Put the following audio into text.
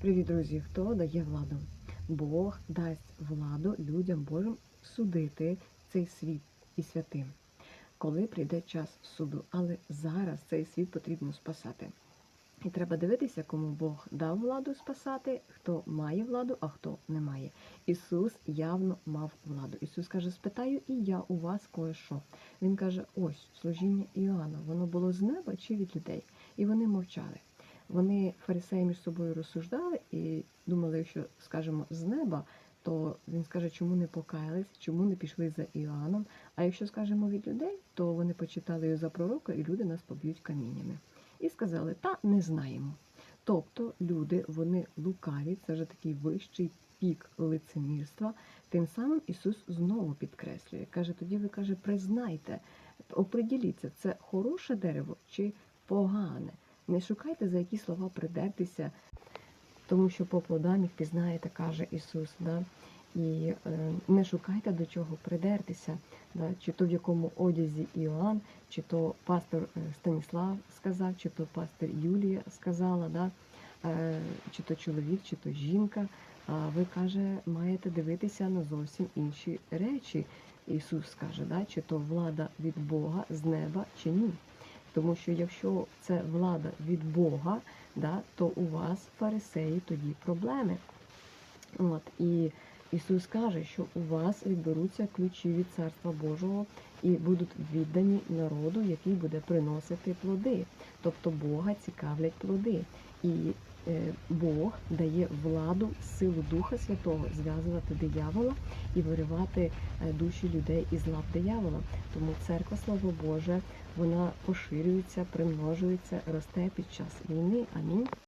Привіт, друзі! Хто дає владу? Бог дасть владу людям Божим судити цей світ і святим, коли прийде час суду. Але зараз цей світ потрібно спасати. І треба дивитися, кому Бог дав владу спасати, хто має владу, а хто не має. Ісус явно мав владу. Ісус каже: спитаю і я у вас кое-що. Він каже: ось служіння Іоанна, воно було з неба чи від людей? І вони мовчали. Вони фарисеї між собою розсуждали і думали, якщо скажемо з неба, то він скаже, чому не покаялись, чому не пішли за Іоанном. А якщо скажемо від людей, то вони почитали його за пророка, і люди нас поб'ють каміннями. І сказали, та не знаємо. Тобто люди, вони лукаві, це вже такий вищий пік лицемірства. Тим самим Ісус знову підкреслює, каже, тоді ви каже, признайте, оприділіться, це хороше дерево чи погане. Не шукайте за які слова придертися, тому що по плодам їх пізнаєте, каже Ісус. Да? І е, не шукайте до чого придертися, да? чи то в якому одязі Іоанн, чи то пастор е, Станіслав сказав, чи то пастор Юлія сказала, да? е, чи то чоловік, чи то жінка. А ви каже, маєте дивитися на зовсім інші речі. Ісус каже, да? чи то влада від Бога з неба, чи ні. Тому що якщо це влада від Бога, да, то у вас, фарисеї, тоді проблеми. От, І Ісус каже, що у вас відберуться ключі від Царства Божого і будуть віддані народу, який буде приносити плоди. Тобто Бога цікавлять плоди. І е, Бог дає владу, силу Духа Святого зв'язувати диявола і виривати е, душі людей із лап диявола. Тому церква, слово Боже, вона поширюється, примножується, росте під час війни. Амінь.